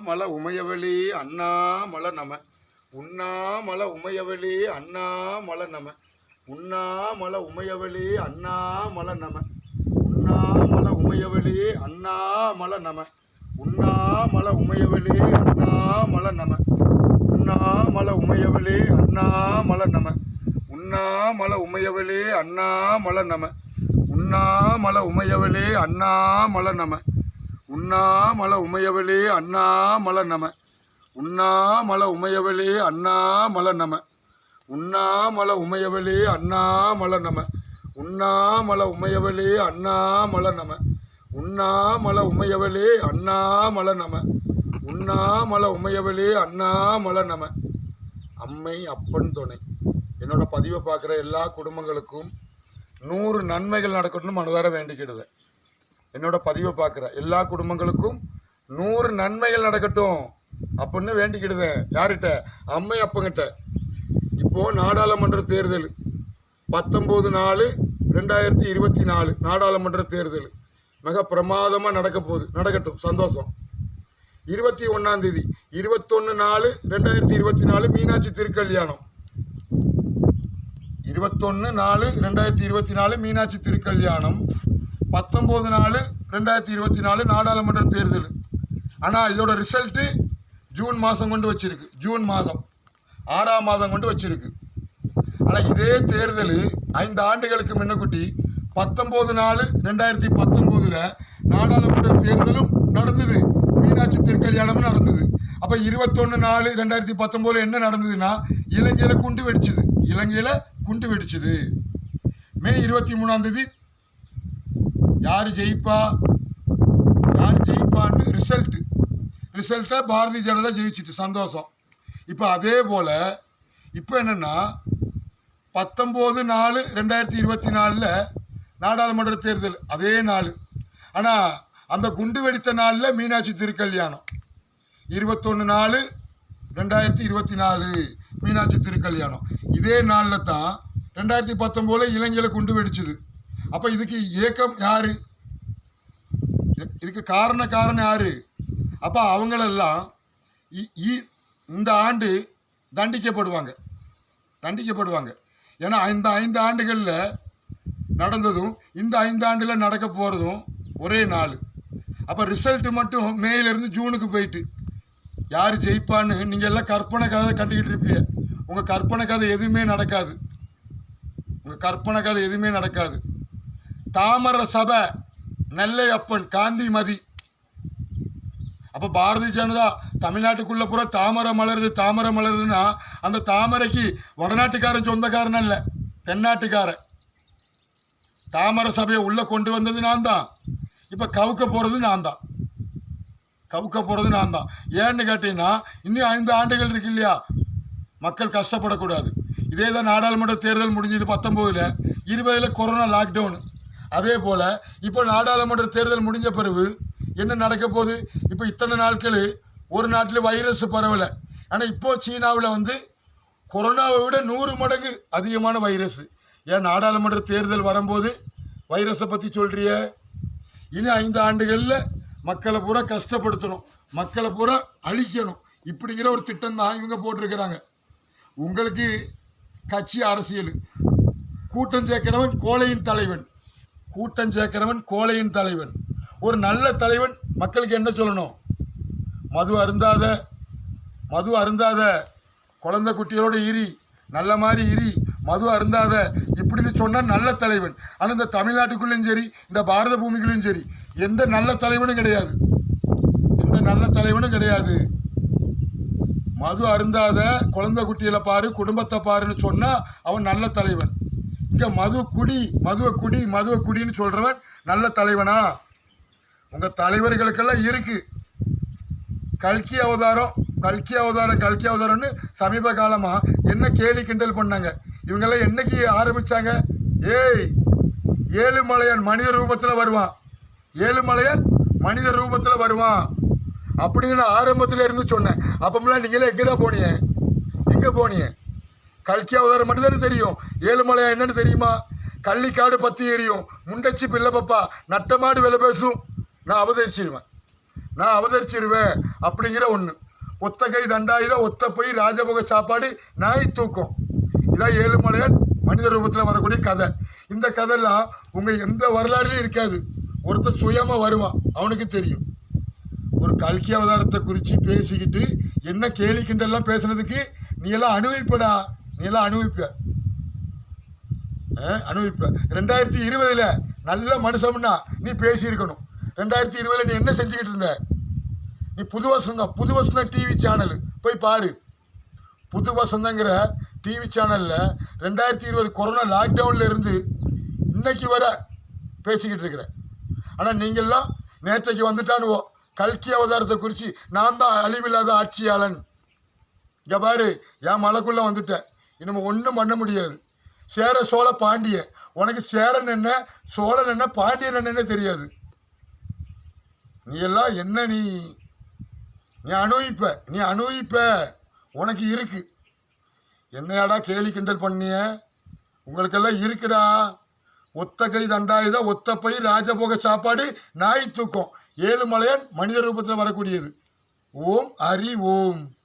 மலை உமையவழி அண்ணா மலை நம. உண்ணா உமையவழி அண்ணா மலை நம. உண்ணா உமையவழி அண்ணா மலை நம. உண்ணா மலை உமையவழி அண்ணா நம. உண்ணாமல உமையவழி அண்ணா மலை நம. உண்ணா உமையவழி அண்ணா மலை நம. உண்ணா உமையவழி அண்ணா மலை நம. உண்ணா உமையவழி அண்ணா மலை நம. உண்ணாமல உமையவளே அண்ணாமல நம. உண்ணாமல உமையவளே அண்ணாமல நம. உண்ணாமல உமையவளே அண்ணாமல நம. உண்ணாமல உமையவளே அண்ணாமல நம. உண்ணாமல உமையவளே அண்ணாமல நம. உண்ணாமல உமையவளே அண்ணாமல நம. அம்மை அப்பன் துணை. என்னோட பதிவை பார்க்குற எல்லா குடும்பங்களுக்கும் நூறு நன்மைகள் நடக்கணும்னு மனதார வேண்டிக்கிடுது. என்னோட பதிவை பார்க்குற எல்லா குடும்பங்களுக்கும் நூறு நன்மைகள் நடக்கட்டும் அப்படின்னு வேண்டிக்கிடுதேன். யார்கிட்ட? அம்மை அப்பங்கிட்ட. இப்போது நாடாளுமன்ற தேர்தல். பத்தொம்போது நாலு ரெண்டாயிரத்தி இருபத்தி நாலு நாடாளுமன்ற தேர்தல். மிக பிரமாதமாக நடக்க போகுது. நடக்கட்டும். சந்தோஷம். இருபத்தி ஒன்றாம் தேதி. இருபத்தொன்று நாலு ரெண்டாயிரத்தி இருபத்தி நாலு மீனாட்சி திருக்கல்யாணம். இருபத்தொன்று நாலு ரெண்டாயிரத்தி இருபத்தி நாலு மீனாட்சி திருக்கல்யாணம். பத்தொம்போது நாலு ரெண்டாயிரத்தி இருபத்தி நாலு நாடாளுமன்ற தேர்தல். ஆனால் இதோட ரிசல்ட்டு ஜூன் மாதம் கொண்டு வச்சிருக்கு. ஜூன் மாதம். ஆறாம் மாதம் கொண்டு வச்சிருக்கு. ஆனால் இதே தேர்தல் ஐந்து ஆண்டுகளுக்கு முன்னக்குட்டி பத்தொம்போது நாலு ரெண்டாயிரத்தி பத்தொம்போதில் நாடாளுமன்ற தேர்தலும் நடந்தது. மீனாட்சி திருக்கல்யாணமும் நடந்தது. அப்போ இருபத்தொன்று நாலு ரெண்டாயிரத்தி பத்தொம்போதில் என்ன நடந்ததுன்னா இலங்கையில் குண்டு வெடிச்சது. இலங்கையில் குண்டு வெடிச்சது. மே இருபத்தி மூணாம் தேதி யார் ஜெயிப்பா? யார் ஜெயிப்பான்னு ரிசல்ட்டு ரிசல்ட்டை பாரதிய ஜனதா ஜெயிச்சிட்டு சந்தோஷம். இப்போ அதே போல் இப்போ என்னென்னா பத்தொம்போது நாலு ரெண்டாயிரத்தி இருபத்தி நாலில் நாடாளுமன்ற தேர்தல் அதே நாள். ஆனால் அந்த குண்டு வெடித்த நாளில் மீனாட்சி திருக்கல்யாணம். இருபத்தொன்று நாலு ரெண்டாயிரத்தி இருபத்தி நாலு மீனாட்சி திருக்கல்யாணம். இதே நாளில் தான் ரெண்டாயிரத்தி பத்தொம்போதில் இலங்கையில் குண்டு வெடிச்சுது. அப்போ இதுக்கு ஏக்கம் யாரு? இது- இதுக்கு காரண காரணம் யாரு? அப்போ அவங்களெல்லாம் இ- இ- இந்த ஆண்டு தண்டிக்கப்படுவாங்க. தண்டிக்கப்படுவாங்க. ஏன்னா இந்த ஐந்து ஆண்டுகளில் நடந்ததும் இந்த ஐந்து ஆண்டில் நடக்க போகிறதும் ஒரே நாள். அப்போ ரிசல்ட்டு மட்டும் மேலேருந்து ஜூனுக்கு போயிட்டு யார் ஜெயிப்பான்னு நீங்கள் எல்லாம் கற்பனை கதை கண்டுக்கிட்டு இருப்பீங்க. உங்கள் கற்பனை கதை எதுவுமே நடக்காது. உங்கள் கற்பனை கதை எதுவுமே நடக்காது. தாமர சபை நெல்லையப்பன் காந்திமதி. அப்போ பாரதிய ஜனதா தமிழ்நாட்டுக்குள்ள பூரா தாமரை மலருது தாமரை மலருதுன்னா அந்த தாமரைக்கு வடநாட்டுக்காரன் சொந்தக்காரன் அல்ல தென்னாட்டுக்காரன். தாமரை சபையை உள்ளே கொண்டு வந்தது நான் தான். இப்போ கவுக்க போகிறது நான் தான். கவுக்க போகிறது நான் தான். ஏன்னு கேட்டீங்கன்னா இன்னும் ஐந்து ஆண்டுகள் இருக்கு இல்லையா? மக்கள் கஷ்டப்படக்கூடாது. இதே தான் நாடாளுமன்ற தேர்தல் முடிஞ்சது பத்தொம்போதில் இருபதில் கொரோனா லாக்டவுன் அதே போல் இப்போ நாடாளுமன்ற தேர்தல் முடிஞ்ச பிறகு என்ன நடக்க போகுது? இப்போ இத்தனை நாட்கள் ஒரு நாட்டில் வைரஸ் பரவலை. ஆனால் இப்போ சீனாவில் வந்து கொரோனாவை விட நூறு மடங்கு அதிகமான வைரஸ் ஏன் நாடாளுமன்ற தேர்தல் வரும்போது வைரஸை பற்றி சொல்கிறிய இனி ஐந்து ஆண்டுகளில் மக்களை பூரா கஷ்டப்படுத்தணும். மக்களை பூரா அழிக்கணும். இப்படிங்கிற ஒரு திட்டம் தான் இவங்க போட்டிருக்கிறாங்க. உங்களுக்கு கட்சி அரசியல். கூட்டம் சேர்க்கிறவன் கோழையின் தலைவன். கூட்டம் சேர்க்கிறவன் கோழையின் தலைவன். ஒரு நல்ல தலைவன் மக்களுக்கு என்ன சொல்லணும்? மது அருந்தாத மது அருந்தாத குழந்தை குட்டியோடு இரி நல்ல மாதிரி இரி மது அருந்தாத இப்படின்னு சொன்னால் நல்ல தலைவன். ஆனால் இந்த தமிழ்நாட்டுக்குள்ளேயும் சரி இந்த பாரத பூமிக்குள்ளேயும் சரி எந்த நல்ல தலைவனும் கிடையாது. எந்த நல்ல தலைவனும் கிடையாது. மது அருந்தாத குழந்தை குட்டியில் பாரு குடும்பத்தை பாருன்னு சொன்னால் அவன் நல்ல தலைவன். இங்கே மது குடி மதுவை குடி மதுவை குடின்னு சொல்கிறவன் நல்ல தலைவனா? உங்கள் தலைவர்களுக்கெல்லாம் இருக்குது கல்கி அவதாரம் கல்கி அவதாரம் கல்கி அவதாரம்னு சமீப காலமாக என்ன கேலி கிண்டல் பண்ணாங்க? இவங்கெல்லாம் என்னைக்கு ஆரம்பிச்சாங்க? ஏய் ஏழுமலையான் மனித ரூபத்தில் வருவான். ஏழுமலையான் மனித ரூபத்தில் வருவான். அப்படின்னு ஆரம்பத்தில் இருந்து சொன்னேன். அப்பமெல்லாம் நீங்களே எங்கேடா போனீங்க? எங்கே போனீங்க? கல்கி அவதாரம் மட்டும்தானே தெரியும். ஏழுமலையா என்னன்னு தெரியுமா? கள்ளிக்காடு பற்றி எரியும். முண்டச்சி பிள்ளை பப்பா நட்டமாடு விலை பேசும். நான் அவதரிச்சிடுவேன் நான் அவதரிச்சிருவேன் அப்படிங்கிற ஒன்று ஒத்தகை தண்டாயுத ஒத்த போய் ராஜபோக சாப்பாடு நாய் தூக்கம். இதான் ஏழுமலையன் மனித ரூபத்தில் வரக்கூடிய கதை. இந்த கதையெல்லாம் உங்கள் எந்த வரலாறுலையும் இருக்காது. ஒருத்தர் சுயமாக வருவான். அவனுக்கு தெரியும். ஒரு கல்கி அவதாரத்தை குறித்து பேசிக்கிட்டு என்ன கேலிக்கின்றெல்லாம் பேசுனதுக்கு நீ எல்லாம் அனுபவிப்படா. நீ எல்லாம் அனுபவிப்ப அனுபவிப்ப. ரெண்டாயிரத்தி இருபதுல நல்ல மனுஷம்னா நீ பேசியிருக்கணும். ரெண்டாயிரத்தி இருபதுல நீ என்ன செஞ்சுக்கிட்டு இருந்த? நீ புது வசந்தம் புது வசந்தம் டிவி சேனல் போய் பாரு. புது வசந்தங்கிற டிவி சேனலில் ரெண்டாயிரத்தி இருபது கொரோனா லாக்டவுனில் இருந்து இன்னைக்கு வர பேசிக்கிட்டு இருக்கிறேன் ஆனால் நீங்கள்லாம் நேற்றைக்கு வந்துட்டானுவோ. கல்கி அவதாரத்தை குறித்து நான் தான் அழிவில்லாத ஆட்சியாளன். இங்கே பாரு என் மலைக்குள்ளே வந்துட்டேன். இனிமே ஒன்றும் பண்ண முடியாது. சேர சோழ பாண்டியன். உனக்கு சேரன் என்ன சோழன் என்ன பாண்டியன் என்னன்னே தெரியாது. நீ எல்லாம் என்ன நீ? நீ அனுபவிப்ப நீ அனுபவிப்ப. உனக்கு இருக்கு. என்னையாடா கேலி கிண்டல் பண்ணிய? உங்களுக்கெல்லாம் இருக்குடா. ஒத்த கை தண்டாயுதா ஒத்த பை ராஜபோக சாப்பாடு நாய் தூக்கம். ஏழுமலையன் மனித ரூபத்தில் வரக்கூடியது. ஓம் ஹரி ஓம்.